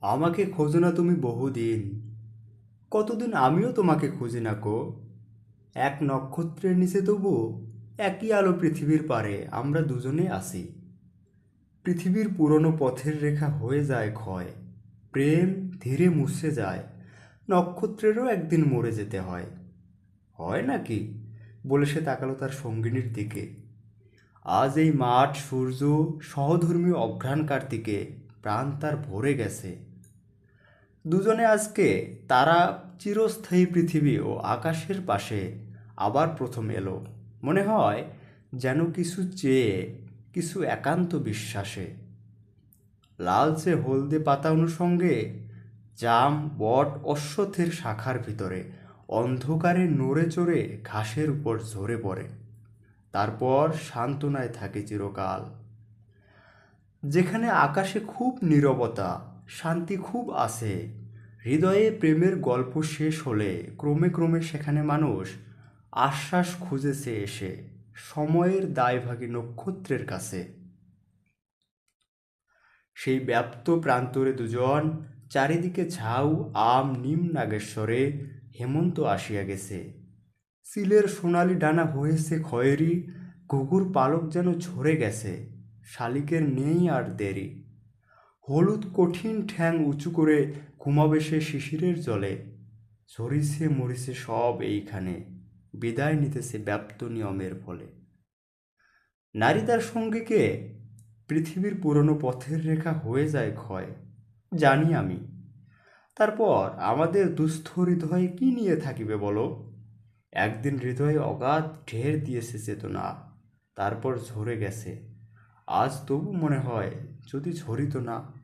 আমাকে খোঁজো না তুমি বহুদিন। কতদিন আমিও তোমাকে খুঁজি না কো? এক নক্ষত্রের নিচে তবু একই আলো পৃথিবীর পারে, আমরা দুজনে আসি। পৃথিবীর পুরনো পথের রেখা হয়ে যায় ক্ষয়, প্রেম ধীরে মুছে যায়, নক্ষত্রেরও একদিন মরে যেতে হয়। হয় নাকি? বলে সে তাকালো তার সঙ্গিনীর দিকে। আজ এই মাঠ, সূর্য, সহধর্মী অঘ্রাণ কার্তিকে প্রাণ তার ভরে গেছে। দুজনে আজকে তারা চিরস্থায়ী পৃথিবী ও আকাশের পাশে আবার প্রথম এলো। মনে হয় যেন কিছু চেয়ে, কিছু একান্ত বিশ্বাসে। লালচে হলদে পাতা অনুষঙ্গে জাম, বট অশ্বথের শাখার ভিতরে অন্ধকারে নড়ে চড়ে ঘাসের উপর ঝরে পড়ে। তারপর সান্ত্বনায় থাকে চিরকাল। যেখানে আকাশে খুব নীরবতা শান্তি খুব আছে। হৃদয়ে প্রেমের গল্প শেষ হলে ক্রমে ক্রমে সেখানে মানুষ আশ্বাস খুঁজেছে এসে সময়ের দায়ভাগী নক্ষত্রের কাছে। সেই ব্যাপ্ত প্রান্তরে দুজন চারিদিকে ঝাউ, আম, নিম নাগেশ্বরে হেমন্ত আসিয়া গেছে। সিলের সোনালি ডানা হয়েছে খয়েরি, ঘুঘুর পালক যেন ঝরে গেছে। শালিকের নেই আর দেরি। হলুদ কঠিন ঠ্যাং উঁচু করে ঘুমাবে সে শিশিরের জলে। ঝরিছে মরিছে সব এইখানে, বিদায় নিতেছে ব্যাপ্ত নিয়মের ফলে। নারী তার সঙ্গীকে পৃথিবীর পুরনো পথের রেখা হয়ে যায় ক্ষয়, জানি আমি। তারপর আমাদের দুস্থ হৃদয়ে কি নিয়ে থাকিবে বলো? একদিন হৃদয়ে অগাধ ঢের দিয়েছে চেতনা, তারপর ঝরে গেছে। আজ তবু মনে হয় যদি ঝরিত না